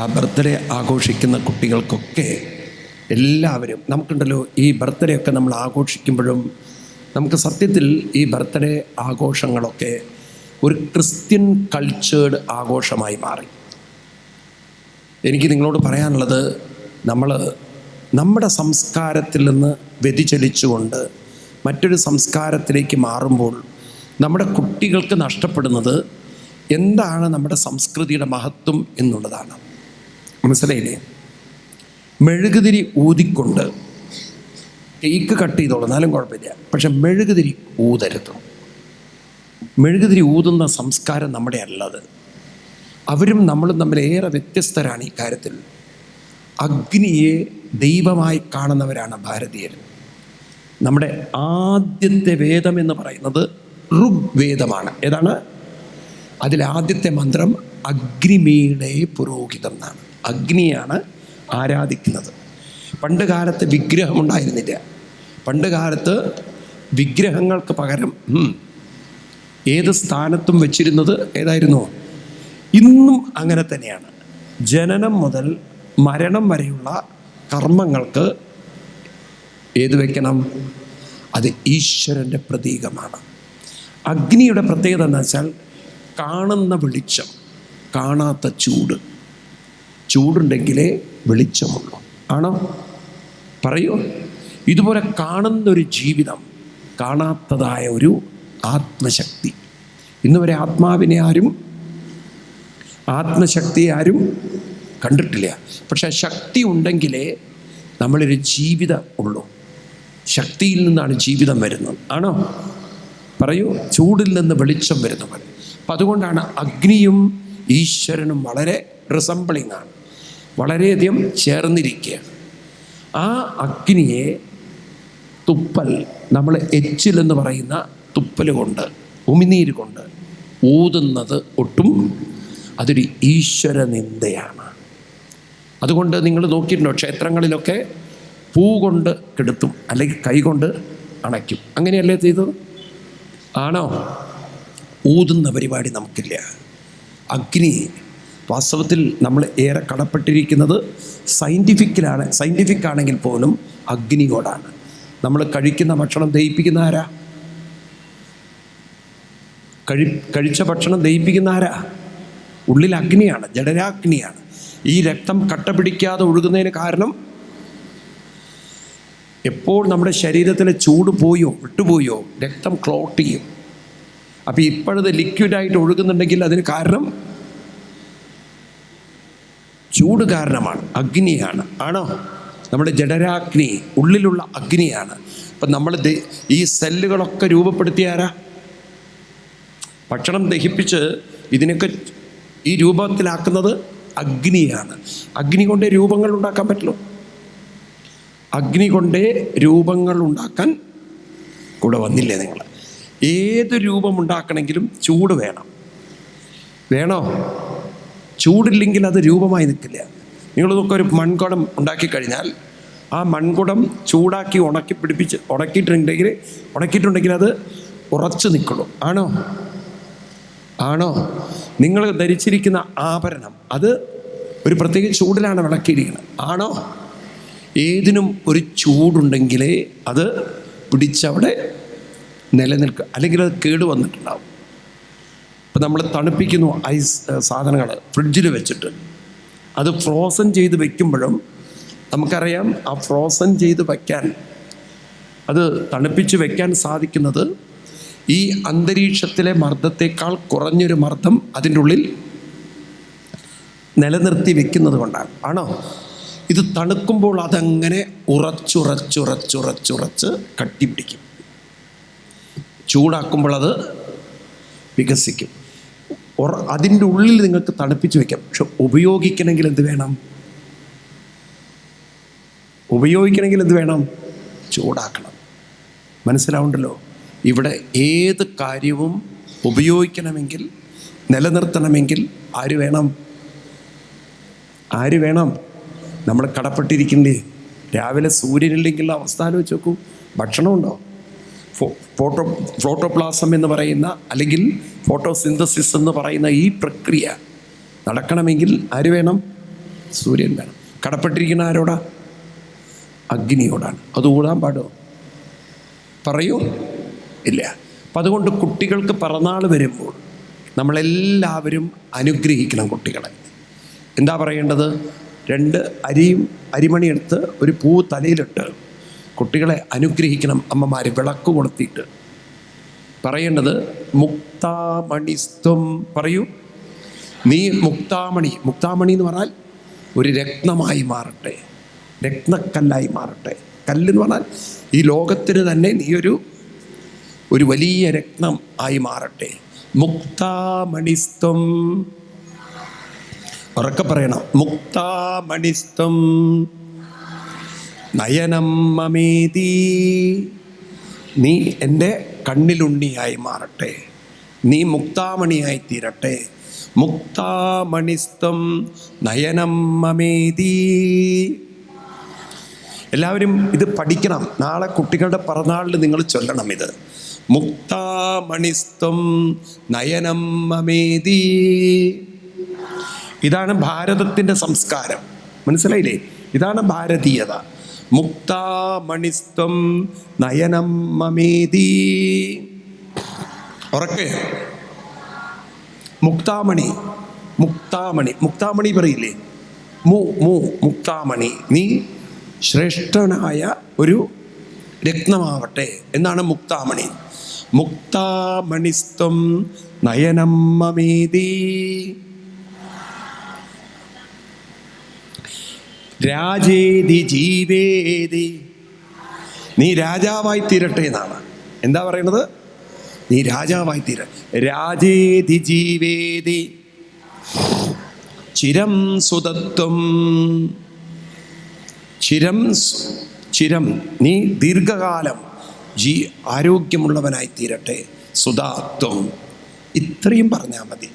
ആ ബർത്ത്ഡേ ആഘോഷിക്കുന്ന കുട്ടികൾക്കൊക്കെ എല്ലാവരും നമുക്കുണ്ടല്ലോ ഈ ബർത്ത്ഡേ ഒക്കെ നമ്മൾ ആഘോഷിക്കുമ്പോഴും നമുക്ക് സത്യത്തിൽ ഈ ബർത്ത്ഡേ ആഘോഷങ്ങളൊക്കെ ഒരു ക്രിസ്ത്യൻ കൾച്ചേർഡ് ആഘോഷമായി മാറി. എനിക്ക് നിങ്ങളോട് പറയാനുള്ളത് നമ്മൾ നമ്മുടെ സംസ്കാരത്തിൽ നിന്ന് വ്യതിചലിച്ചുകൊണ്ട് മറ്റൊരു സംസ്കാരത്തിലേക്ക് മാറുമ്പോൾ നമ്മുടെ കുട്ടികൾക്ക് നഷ്ടപ്പെടുന്നത് എന്താണ് നമ്മുടെ സംസ്കൃതിയുടെ മഹത്വം എന്നുള്ളതാണ്. മനസ്സിലായില്ലേ? മെഴുകുതിരി ഊതിക്കൊണ്ട് കേക്ക് കട്ട് ചെയ്തോളൂ എന്നാലും കുഴപ്പമില്ല. പക്ഷെ മെഴുകുതിരി ഊതരുത്. മെഴുകുതിരി ഊതുന്ന സംസ്കാരം നമ്മുടെ അല്ലത്. അവരും നമ്മളും തമ്മിൽ ഏറെ വ്യത്യസ്തരാണ് ഈ കാര്യത്തിൽ. അഗ്നിയെ ദൈവമായി കാണുന്നവരാണ് ഭാരതീയർ. നമ്മുടെ ആദ്യത്തെ വേദം എന്ന് പറയുന്നത് ഋഗ്വേദമാണ്. ഏതാണ്? അതിലാദ്യത്തെ മന്ത്രം അഗ്നിമീടെ പുരോഹിതം എന്നാണ്. അഗ്നിയാണ് ആരാധിക്കുന്നത്. പണ്ട് കാലത്ത് വിഗ്രഹം ഉണ്ടായിരുന്നില്ല. പണ്ട് കാലത്ത് വിഗ്രഹങ്ങൾക്ക് പകരം ഏത് സ്ഥാനത്തും വെച്ചിരുന്നത് ഏതായിരുന്നു? ഇന്നും അങ്ങനെ തന്നെയാണ്. ജനനം മുതൽ മരണം വരെയുള്ള കർമ്മങ്ങൾക്ക് ഏത് വയ്ക്കണം അത് ഈശ്വരന്റെ പ്രതീകമാണ്. അഗ്നിയുടെ പ്രത്യേകത എന്ന് വെച്ചാൽ കാണുന്ന വെളിച്ചം കാണാത്ത ചൂട്. ചൂടുണ്ടെങ്കിലേ വെളിച്ചമുള്ളൂ. ആണോ? പറയൂ. ഇതുപോലെ കാണുന്നൊരു ജീവിതം കാണാത്തതായ ഒരു ആത്മശക്തി. ഇന്ന് വരെ ആത്മാവിനെ ആരും ആത്മശക്തി ആരും കണ്ടിട്ടില്ല. പക്ഷെ ശക്തി ഉണ്ടെങ്കിലേ നമ്മളൊരു ജീവിതം ഉള്ളൂ. ശക്തിയിൽ നിന്നാണ് ജീവിതം വരുന്നത്. ആണോ? പറയൂ. ചൂടിൽ നിന്ന് വെളിച്ചം വരുന്ന പോലെ അപ്പം അതുകൊണ്ടാണ് അഗ്നിയും ഈശ്വരനും വളരെ റിസംബിളിംഗ് ആണ്. വളരെയധികം ചേർന്നിരിക്കുകയാണ്. ആ അഗ്നിയെ തുപ്പൽ നമ്മൾ എച്ചിൽ എന്ന് പറയുന്ന തുപ്പൽ കൊണ്ട് ഉമിനീര് കൊണ്ട് ഊതുന്നത് ഒട്ടും അതൊരു ഈശ്വര നിന്ദയാണ് അതുകൊണ്ട് നിങ്ങൾ നോക്കിയിട്ടുണ്ടോ ക്ഷേത്രങ്ങളിലൊക്കെ പൂ കൊണ്ട് കെടുത്തും അല്ലെങ്കിൽ കൈകൊണ്ട് അണയ്ക്കും. അങ്ങനെയല്ലേ ചെയ്തത്? ആണോ? ഊതുന്ന പരിപാടി നമുക്കില്ല. അഗ്നി വാസ്തവത്തിൽ നമ്മൾ ഏറെ കടപ്പെട്ടിരിക്കുന്നത് സയന്റിഫിക്കിലാണ് സയന്റിഫിക് ആണെങ്കിൽ പോലും അഗ്നിയോടാണ്. നമ്മൾ കഴിക്കുന്ന ഭക്ഷണം ദഹിപ്പിക്കുന്ന ആരാ? കഴി കഴിച്ച ഭക്ഷണം ദഹിപ്പിക്കുന്ന ആരാ? ഉള്ളിൽ അഗ്നിയാണ് ജഡരാഗ്നിയാണ് ഈ രക്തം കട്ട പിടിക്കാതെ ഒഴുകുന്നതിന് കാരണം എപ്പോൾ നമ്മുടെ ശരീരത്തിലെ ചൂട് പോയോ വിട്ടുപോയോ രക്തം ക്ലോട്ട് ചെയ്യും. അപ്പോൾ ഇപ്പോഴത് ലിക്വിഡായിട്ട് ഒഴുകുന്നുണ്ടെങ്കിൽ അതിന് കാരണം ചൂട് കാരണമാണ്. അഗ്നിയാണ്. ആണോ? നമ്മുടെ ജഡരാഗ്നി ഉള്ളിലുള്ള അഗ്നിയാണ്. അപ്പം നമ്മൾ ഈ സെല്ലുകളൊക്കെ രൂപപ്പെടുത്തിയ ആരാ? ഭക്ഷണം ദഹിപ്പിച്ച് ഇതിനൊക്കെ ഈ രൂപത്തിലാക്കുന്നത് അഗ്നിയാണ്. അഗ്നി കൊണ്ടേ രൂപങ്ങൾ ഉണ്ടാക്കാൻ പറ്റുള്ളൂ അഗ്നി കൊണ്ടേ രൂപങ്ങൾ ഉണ്ടാക്കാൻ കൂടെ വന്നില്ലേ നിങ്ങൾ ഏത് രൂപം ഉണ്ടാക്കണമെങ്കിലും ചൂട് വേണം. വേണോ? ചൂടില്ലെങ്കിൽ അത് രൂപമായി നിൽക്കില്ല. നിങ്ങൾ നോക്കുക ഒരു മൺകുടം ഉണ്ടാക്കി കഴിഞ്ഞാൽ ആ മൺകുടം ചൂടാക്കി ഉണക്കി പിടിപ്പിച്ച് ഉണക്കിയിട്ടുണ്ടെങ്കിൽ ഉണക്കിയിട്ടുണ്ടെങ്കിൽ അത് ഉറച്ചു നിൽക്കുള്ളൂ. ആണോ? ആണോ? നിങ്ങൾ ധരിച്ചിരിക്കുന്ന ആഭരണം അത് ഒരു പ്രത്യേക ചൂടിലാണ് വിളക്കിയിരിക്കുന്നത്. ആണോ? ഏതിനും ഒരു ചൂടുണ്ടെങ്കിലേ അത് പിടിച്ചവിടെ നിലനിൽക്കുക. അല്ലെങ്കിൽ അത് കേട് വന്നിട്ടുണ്ടാവും ഇപ്പം നമ്മൾ തണുപ്പിക്കുന്നു ഐസ് സാധനങ്ങൾ ഫ്രിഡ്ജിൽ വെച്ചിട്ട്. അത് ഫ്രോസൺ ചെയ്ത് വെക്കുമ്പോഴും നമുക്കറിയാം ആ ഫ്രോസൺ ചെയ്ത് വയ്ക്കാൻ അത് തണുപ്പിച്ച് വെക്കാൻ സാധിക്കുന്നത് ഈ അന്തരീക്ഷത്തിലെ മർദ്ദത്തേക്കാൾ കുറഞ്ഞൊരു മർദ്ദം അതിന്റെ ഉള്ളിൽ നിലനിർത്തി വെക്കുന്നത് കൊണ്ടാണ്. ആണോ? ഇത് തണുക്കുമ്പോൾ അതങ്ങനെ ഉറച്ചുറച്ചുറച്ചുറച്ചുറച്ച് കട്ടിപ്പിടിക്കും ചൂടാക്കുമ്പോൾ അത് വികസിക്കും. അതിന്റെ ഉള്ളിൽ നിങ്ങൾക്ക് തണുപ്പിച്ച് വെക്കാം. പക്ഷെ ഉപയോഗിക്കണമെങ്കിൽ എന്ത് വേണം? ഉപയോഗിക്കണമെങ്കിൽ എന്ത് വേണം? ചൂടാക്കണം. മനസ്സിലാവുണ്ടല്ലോ? ഇവിടെ ഏത് കാര്യവും ഉപയോഗിക്കണമെങ്കിൽ നിലനിർത്തണമെങ്കിൽ ആര് വേണം? ആര് വേണം? നമ്മൾ കടപ്പെട്ടിരിക്കണ്ടേ? രാവിലെ സൂര്യനില്ലെങ്കിൽ അവസ്ഥ ആലോചിച്ച് നോക്കൂ. ഭക്ഷണമുണ്ടോ? ഫോട്ടോ ഫോട്ടോപ്ലാസം എന്ന് പറയുന്ന അല്ലെങ്കിൽ ഫോട്ടോസിന്തസിസ് എന്ന് പറയുന്ന ഈ പ്രക്രിയ നടക്കണമെങ്കിൽ ആര് വേണം? സൂര്യൻ വേണം. കടപ്പെട്ടിരിക്കുന്ന ആരോടാ? അഗ്നിയോടാണ്. അത് കൂടാൻ പാടോ? പറയൂ? ഇല്ല. അപ്പം അതുകൊണ്ട് കുട്ടികൾക്ക് പിറന്നാൾ വരുമ്പോൾ നമ്മളെല്ലാവരും അനുഗ്രഹിക്കണം കുട്ടികളെ. എന്താ പറയേണ്ടത്? രണ്ട് അരിയും അരിമണിയെടുത്ത് ഒരു പൂ തലയിലിട്ട് കുട്ടികളെ അനുഗ്രഹിക്കണം അമ്മമാർ വിളക്ക് കൊളുത്തിയിട്ട്. പറയേണ്ടത് മുക്താമണിസ്ത്വം പറയൂ. നീ മുക്താമണി മുക്താമണി എന്ന് പറഞ്ഞാൽ ഒരു രത്നമായി മാറട്ടെ രത്നക്കല്ലായി മാറട്ടെ. കല്ലെന്ന് പറഞ്ഞാൽ ഈ ലോകത്തിന് തന്നെ നീ ഒരു ഒരു വലിയ രത്നം ആയി മാറട്ടെ. മുക്താമണിസ്ത്വം. ഉറക്കെ പറയണം. മുക്താമണിസ്ത്വം. നയനം മമേതി നീ എന്റെ കണ്ണിലുണ്ണിയായി മാറട്ടെ. നീ മുക്താമണിയായി തീരട്ടെ. മുക്താമണിസ്തം നയനം മമേതി എല്ലാവരും ഇത് പഠിക്കണം. നാളെ കുട്ടികളുടെ പിറന്നാളിൽ നിങ്ങൾ ചൊല്ലണം ഇത്. മുക്താമണിസ്തം നയനം മമേതി ഇതാണ് ഭാരതത്തിന്റെ സംസ്കാരം. മനസ്സിലായില്ലേ? ഇതാണ് ഭാരതീയത. മുക്താമണിസ്ത്വം നയനം മമേതി. ഉറക്കെ. മുക്താമണി മുക്താമണി മുക്താമണി പറയില്ലേ? മു മു മുക്താമണി. നീ ശ്രേഷ്ഠനായ ഒരു രത്നമാവട്ടെ. എന്നാണ് മുക്താമണി. മുക്താമണിസ്ത്വം നയനം മമേതി. രാജേതി ജീവേതി. നീ രാജാവായി തീരട്ടെ എന്നാണ്. എന്താ പറയുന്നത്? നീ രാജാവായി തീര. രാജേതി ജീവേതി. ചിരം സുതത്വം. ചിരം ചിരം. നീ ദീർഘകാലം ജീ ആരോഗ്യമുള്ളവനായി തീരട്ടെ. സുതാത്വം. ഇത്രയും പറഞ്ഞാൽ മതി.